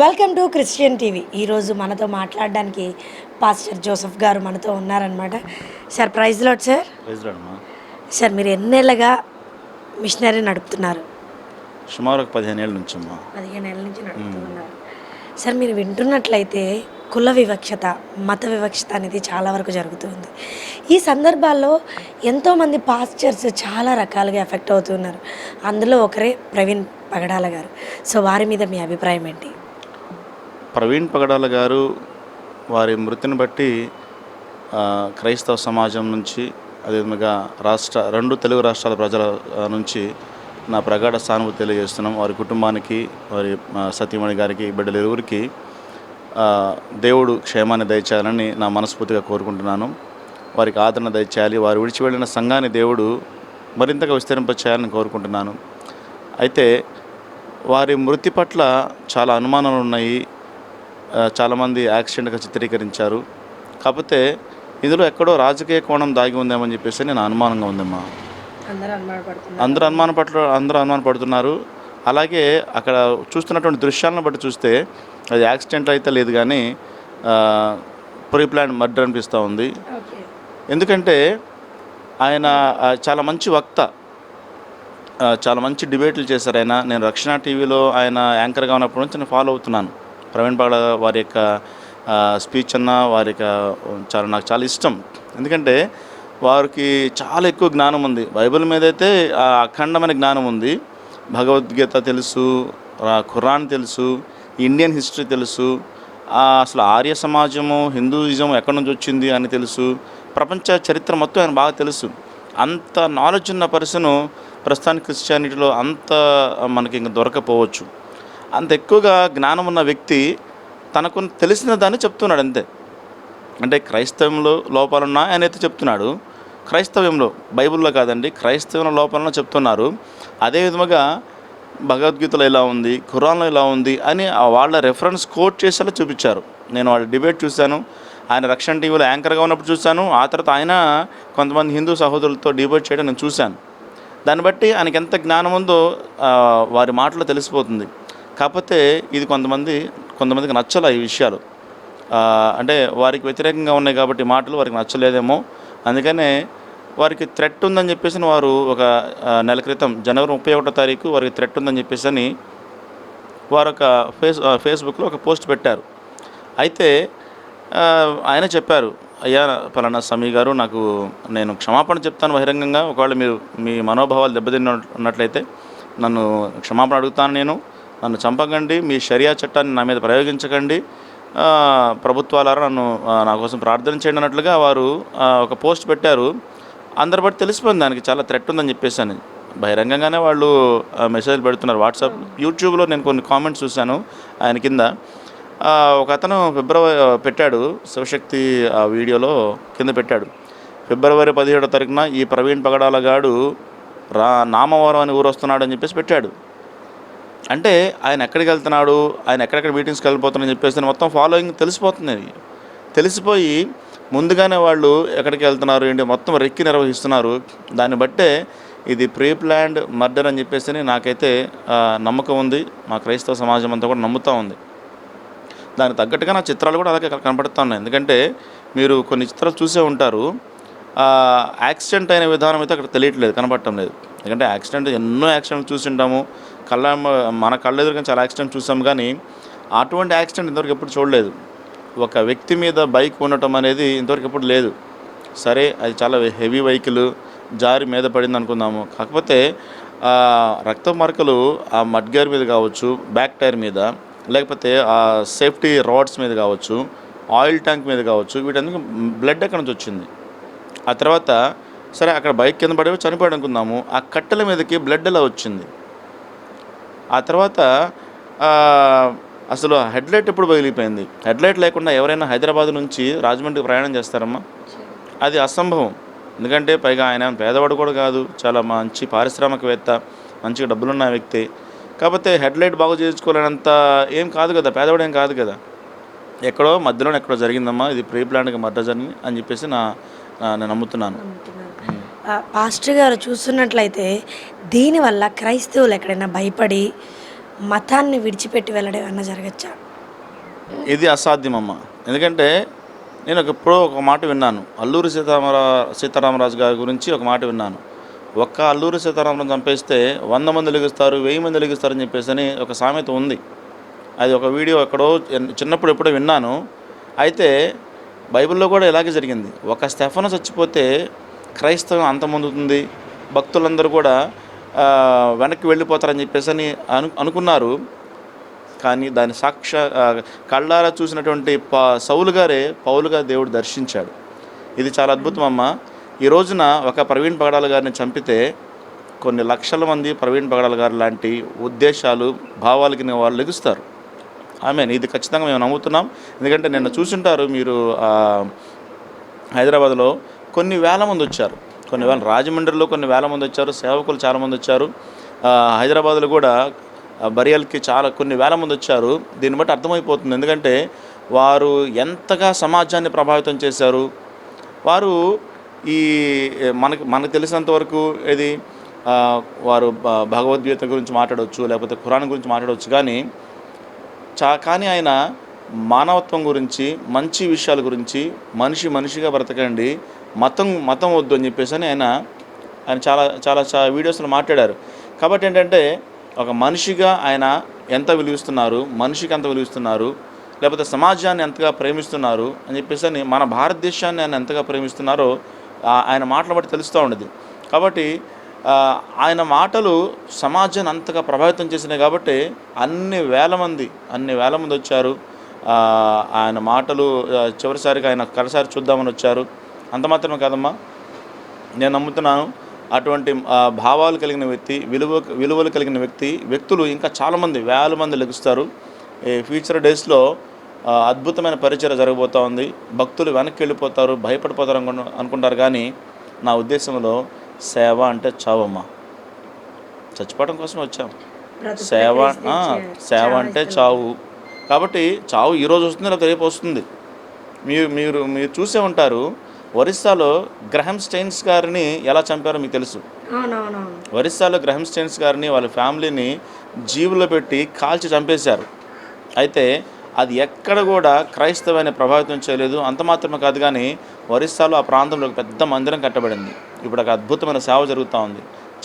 Welcome to Christian TV. ఈరోజు మనతో మాట్లాడడానికి పాస్టర్ జోసఫ్ గారు మనతో ఉన్నారనమాట sir praise Lord sir sir మీరు ఎన్నేళ్ళగా మిషనరీ నడుపుతున్నారు? సుమారు ఒక పదిహేను ఏళ్ళ నుంచి అమ్మా పదిహేను ఏళ్ళ నుంచి నడుపుతున్నారు. సార్ మీరు వింటున్నట్లయితే కుల వివక్షత మత వివక్షత అనేది చాలా వరకు జరుగుతుంది. ఈ సందర్భాల్లో ఎంతోమంది పాస్చర్స్ చాలా రకాలుగా ఎఫెక్ట్ అవుతున్నారు. అందులో ఒకరే ప్రవీణ్ పగడాల గారు. సో వారి మీద మీ అభిప్రాయం ఏంటి? ప్రవీణ్ పగడాల గారు వారి మృతిని బట్టి క్రైస్తవ సమాజం నుంచి అదేవిధంగా రాష్ట్ర రెండు తెలుగు రాష్ట్రాల ప్రజల నుంచి నా ప్రగాఢ సానుభూతి తెలియజేస్తున్నాం. వారి కుటుంబానికి వారి సతీమణి గారికి బిడ్డల ఇరువురికి దేవుడు క్షేమాన్ని దయచేయాలని నా మనస్ఫూర్తిగా కోరుకుంటున్నాను. వారికి ఆదరణ దయచేయాలి. వారు విడిచి వెళ్ళిన సంఘాన్ని దేవుడు మరింతగా విస్తరింప చేయాలని కోరుకుంటున్నాను. అయితే వారి మృతి పట్ల చాలా అనుమానాలు ఉన్నాయి చాలామంది యాక్సిడెంట్గా చిత్రీకరించారు. కాకపోతే ఇందులో ఎక్కడో రాజకీయ కోణం దాగి ఉందేమని చెప్పేసి నేను అనుమానంగా ఉందమ్మా. అందరూ అనుమాన పట్ల అందరూ అనుమాన పడుతున్నారు. అలాగే అక్కడ చూస్తున్నటువంటి దృశ్యాలను బట్టి చూస్తే అది యాక్సిడెంట్ అయితే లేదు కానీ ప్రీ ప్లాన్ మర్డర్ అనిపిస్తూ ఉంది. ఎందుకంటే ఆయన చాలా మంచి వక్త. చాలా మంచి డిబేట్లు చేశారు ఆయన. నేను రక్షణ టీవీలో ఆయన యాంకర్గా ఉన్నప్పటి నుంచి నేను ఫాలో అవుతున్నాను. ప్రవీణ్ పాడ వారి యొక్క స్పీచ్ అన్న వారి యొక్క చాలా నాకు చాలా ఇష్టం. ఎందుకంటే వారికి చాలా ఎక్కువ జ్ఞానం ఉంది. బైబిల్ మీద అయితే ఆ అఖండమైన జ్ఞానం ఉంది. భగవద్గీత తెలుసు ఖురాన్ తెలుసు ఇండియన్ హిస్టరీ తెలుసు అసలు ఆర్య సమాజము హిందూయిజం ఎక్కడి నుంచి వచ్చింది అని తెలుసు ప్రపంచ చరిత్ర మొత్తం ఆయన బాగా తెలుసు. అంత నాలెడ్జ్ ఉన్న పర్సన్ ప్రస్తుతానికి క్రిస్టియానిటీలో అంత మనకి ఇంకా దొరకపోవచ్చు. అంత ఎక్కువగా జ్ఞానం ఉన్న వ్యక్తి తనకు తెలిసిన దాన్ని చెప్తున్నాడు అంతే. అంటే క్రైస్తవంలో లోపాలున్నా ఆయన అయితే చెప్తున్నాడు. క్రైస్తవ్యంలో బైబిల్లో కాదండి క్రైస్తవంలో లోపాలను చెప్తున్నారు. అదే విధముగా భగవద్గీతలో ఇలా ఉంది ఖురాన్లో ఇలా ఉంది అని వాళ్ళ రెఫరెన్స్ కోట్ చేసేలా చూపించారు. నేను వాళ్ళ డిబేట్ చూశాను ఆయన రక్షణ టీవీలో యాంకర్గా ఉన్నప్పుడు చూశాను ఆ తర్వాత ఆయన కొంతమంది హిందూ సహోదరులతో డిబేట్ చేయడం నేను చూశాను. దాన్ని బట్టి ఆయనకి ఎంత జ్ఞానం ఉందో వారి మాటలో తెలిసిపోతుంది. కాకపోతే ఇది కొంతమంది కొంతమందికి నచ్చల ఈ విషయాలు. అంటే వారికి వ్యతిరేకంగా ఉన్నాయి కాబట్టి మాటలు వారికి నచ్చలేదేమో. అందుకనే వారికి థ్రెట్ ఉందని చెప్పేసి వారు ఒక నెల క్రితం జనవరి ముప్పై ఒకటో తారీఖు వారికి థ్రెట్ ఉందని చెప్పేసి అని వారు ఒక ఫేస్ ఫేస్బుక్లో ఒక పోస్ట్ పెట్టారు. అయితే ఆయన చెప్పారు అయ్యా పలానా సమీ గారు నాకు నేను క్షమాపణ చెప్తాను బహిరంగంగా. ఒకవేళ మీరు మీ మనోభావాలు దెబ్బతిన్న ఉన్నట్లయితే నన్ను క్షమాపణ అడుగుతాను నేను. నన్ను చంపకండి మీ షరియా చట్టాన్ని నా మీద ప్రయోగించకండి. ప్రభుత్వాలారా నన్ను నా కోసం ప్రార్థన చేయండి అన్నట్లుగా వారు ఒక పోస్ట్ పెట్టారు. అందరి బట్టి తెలిసిపోయింది దానికి చాలా థ్రెట్ ఉందని చెప్పేసి అని. బహిరంగంగానే వాళ్ళు మెసేజ్లు పెడుతున్నారు. వాట్సాప్ యూట్యూబ్లో నేను కొన్ని కామెంట్స్ చూశాను ఆయన కింద. ఒక అతను ఫిబ్రవరి పెట్టాడు శివశక్తి ఆ వీడియోలో కింద పెట్టాడు. ఫిబ్రవరి పదిహేడో తారీఖున ఈ ప్రవీణ్ పగడాల గాడు రా నామవరం అని ఊరు వస్తున్నాడు అని చెప్పేసి పెట్టాడు. అంటే ఆయన ఎక్కడికి వెళ్తున్నాడు ఆయన ఎక్కడెక్కడ మీటింగ్స్కి వెళ్ళిపోతున్నాడని చెప్పేసి మొత్తం ఫాలోయింగ్ తెలిసిపోతుంది తెలిసిపోయి ముందుగానే వాళ్ళు ఎక్కడికి వెళ్తున్నారు ఏంటి మొత్తం రెక్కి నిర్వహిస్తున్నారు. దాన్ని బట్టే ఇది ప్రీ ప్లాండ్ మర్డర్ అని చెప్పేసి నాకైతే నమ్మకం ఉంది. మా క్రైస్తవ సమాజం అంతా కూడా నమ్ముతూ ఉంది. దానికి తగ్గట్టుగా నా చిత్రాలు కూడా అలాగే కనపడుతూ ఉన్నాయి. ఎందుకంటే మీరు కొన్ని చిత్రాలు చూసే ఉంటారు. యాక్సిడెంట్ అయిన విధానం అయితే అక్కడ తెలియట్లేదు కనపడటం లేదు. ఎందుకంటే యాక్సిడెంట్ ఎన్నో యాక్సిడెంట్ చూసింటాము కళ్ళ మన కళ్ళ ఎదురుగా చాలా యాక్సిడెంట్ చూసాం కానీ అటువంటి యాక్సిడెంట్ ఇంతవరకు ఎప్పుడు చూడలేదు. ఒక వ్యక్తి మీద బైక్ ఉండటం అనేది ఇంతవరకు ఎప్పుడు లేదు. సరే అది చాలా హెవీ వెహికల్ జారి మీద పడింది అనుకుందాము. కాకపోతే రక్త మరకలు ఆ మడ్గేర్ మీద కావచ్చు బ్యాక్ టైర్ మీద లేకపోతే ఆ సేఫ్టీ రాడ్స్ మీద కావచ్చు ఆయిల్ ట్యాంక్ మీద కావచ్చు వీటందుకు బ్లడ్ ఎక్కడి నుంచి వచ్చింది? ఆ తర్వాత సరే అక్కడ బైక్ కింద పడి చనిపోయాడు అనుకుందాము. ఆ కట్టెల మీదకి బ్లడ్ ఎలా వచ్చింది? ఆ తర్వాత ఆ, అసలు హెడ్లైట్ ఎప్పుడు పగిలిపోయింది హెడ్లైట్ లేకుండా ఎవరైనా హైదరాబాద్ నుంచి రాజమండ్రికి ప్రయాణం చేస్తారమ్మా? అది అసంభవం. ఎందుకంటే పైగా ఆయన పేదవాడు కూడా కాదు. చాలా మంచి పారిశ్రామికవేత్త మంచిగా డబ్బులున్న వ్యక్తి. కాకపోతే హెడ్లైట్ బాగు చేయించుకోలేనంత ఏం కాదు కదా పేదవాడు ఏం కాదు కదా. ఎక్కడో మధ్యలో ఎక్కడో జరిగిందమ్మా. ఇది ప్రీ ప్లాన్గా మర్డర్ జరిగింది అని చెప్పేసి నా- నేను నమ్ముతున్నాను. పాస్టర్ గారు చూస్తున్నట్లయితే దీనివల్ల క్రైస్తవులు ఎక్కడైనా భయపడి మతాన్ని విడిచిపెట్టి వెళ్ళడం ఏమన్నా జరగచ్చా? ఇది అసాధ్యమమ్మ. ఎందుకంటే నేను ఒక ఎప్పుడో ఒక మాట విన్నాను. అల్లూరి సీతారామరా సీతారామరాజు గారి గురించి ఒక మాట విన్నాను. ఒక్క అల్లూరి సీతారామరాజు చంపేస్తే వంద మంది లెగుస్తారు వెయ్యి మంది లెగుస్తారు అని చెప్పేసి అని ఒక సామెత ఉంది. అది ఒక వీడియో ఎక్కడో చిన్న- చిన్నప్పుడు ఎప్పుడో విన్నాను. అయితే బైబిల్లో కూడా ఇలాగే జరిగింది. ఒక స్టెఫను చచ్చిపోతే క్రైస్తవం అంతమొందుతుంది భక్తులందరూ కూడా వెనక్కి వెళ్ళిపోతారని చెప్పేసి అని అను అనుకున్నారు. కానీ దాని సాక్ష కళ్ళారా చూసినటువంటి పా సౌలు గారే పౌలుగా దేవుడు దర్శించాడు. ఇది చాలా అద్భుతం అమ్మ. ఈ రోజున ఒక ప్రవీణ్ పగడాల గారిని చంపితే కొన్ని లక్షల మంది ప్రవీణ్ పగడాల గారు లాంటి ఉద్దేశాలు భావాలకి వాళ్ళు లెగుస్తారు. ఆమె ఇది ఖచ్చితంగా మేము నమ్ముతున్నాం. ఎందుకంటే నిన్న చూసుంటారు మీరు హైదరాబాద్లో కొన్ని వేల మంది వచ్చారు. కొన్ని వేల రాజమండ్రిలో కొన్ని వేల మంది వచ్చారు సేవకులు చాలామంది వచ్చారు. హైదరాబాద్లో కూడా బరియల్కి చాలా కొన్ని వేల మంది వచ్చారు. దీన్ని బట్టి అర్థమైపోతుంది. ఎందుకంటే వారు ఎంతగా సమాజాన్ని ప్రభావితం చేశారు. వారు ఈ మనకి మనకు తెలిసినంత వరకు ఇది వారు భగవద్గీత గురించి మాట్లాడవచ్చు లేకపోతే ఖురాన్ గురించి మాట్లాడవచ్చు కానీ చా కానీ ఆయన మానవత్వం గురించి మంచి విషయాల గురించి మనిషి మనిషిగా బ్రతకండి మతం మతం వద్దు అని చెప్పేసి అని ఆయన ఆయన చాలా చాలా చా వీడియోస్లో మాట్లాడారు. కాబట్టి ఏంటంటే ఒక మనిషిగా ఆయన ఎంత విలువిస్తున్నారు మనిషికి ఎంత విలువిస్తున్నారు లేకపోతే సమాజాన్ని ఎంతగా ప్రేమిస్తున్నారు అని చెప్పేసి అని మన భారతదేశాన్ని ఆయన ఎంతగా ప్రేమిస్తున్నారో ఆయన మాటలు బట్టి తెలుస్తూ ఉండేది కాబట్టి ఆయన మాటలు సమాజాన్ని అంతగా ప్రభావితం చేసినాయి కాబట్టి అన్ని వేల మంది అన్ని వేల మంది వచ్చారు. ఆయన మాటలు చివరిసారిగా ఆయన కడసారి చూద్దామని వచ్చారు. అంత మాత్రమే కాదమ్మా. నేను నమ్ముతున్నాను అటువంటి భావాలు కలిగిన వ్యక్తి విలువ విలువలు కలిగిన వ్యక్తి వ్యక్తులు ఇంకా చాలామంది వేల మంది లెగుస్తారు. ఈ ఫ్యూచర్ డేస్లో అద్భుతమైన పరిచయం జరగబోతూ ఉంది. భక్తులు వెనక్కి వెళ్ళిపోతారు భయపడిపోతారు అనుకుంటారు కానీ నా ఉద్దేశంలో సేవ అంటే చావమ్మ. చచ్చిపోవడం కోసం వచ్చాం. సేవ సేవ అంటే చావు. కాబట్టి చావు ఈరోజు వస్తుంది లేకపోతే రేపు వస్తుంది. మీరు మీరు మీరు చూసే ఉంటారు ఒరిస్సాలో గ్రహం స్టెయిన్స్ గారిని ఎలా చంపారో మీకు తెలుసు. ఒరిస్సాలో గ్రహం స్టెయిన్స్ గారిని వాళ్ళ ఫ్యామిలీని జీవులో పెట్టి కాల్చి చంపేశారు. అయితే అది ఎక్కడ కూడా క్రైస్తవాన్ని ప్రభావితం చేయలేదు. అంత మాత్రమే కాదు కానీ ఒరిస్సాలో ఆ ప్రాంతంలో ఒక పెద్ద మందిరం కట్టబడింది. ఇప్పుడు ఒక అద్భుతమైన సేవ జరుగుతూ ఉంది.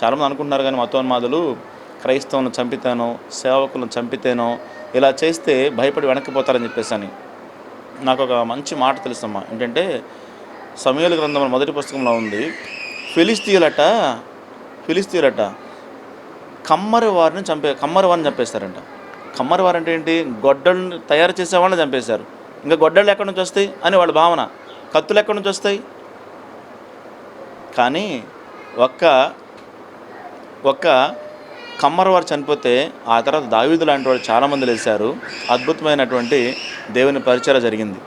చాలామంది అనుకుంటున్నారు కానీ మతోన్మాదులు క్రైస్తవులను చంపితేనో సేవకులను చంపితేనో ఇలా చేస్తే భయపడి వెనక్కిపోతారని చెప్పేసి అని. నాకు ఒక మంచి మాట తెలుసమ్మా. ఏంటంటే సమయాల గ్రంథంలో మొదటి పుస్తకంలో ఉంది. ఫిలిస్తీయులట ఫిలిస్తీయులట కమ్మరి వారిని చంపే కమ్మరి వారిని చంపేస్తారంట. కమ్మరి వారు అంటే ఏంటి? గొడ్డలను తయారు చేసే వాళ్ళని చంపేశారు. ఇంకా గొడ్డళ్ళు ఎక్కడి నుంచి వస్తాయి? అని వాళ్ళ భావన. కత్తులు ఎక్కడి నుంచి వస్తాయి? కానీ ఒక్క ఒక్క కమ్మరవారు చనిపోతే ఆ తర్వాత దావీదు లాంటి వాళ్ళు చాలామంది లేచారు అద్భుతమైనటువంటి దేవుని పరిచయం జరిగింది.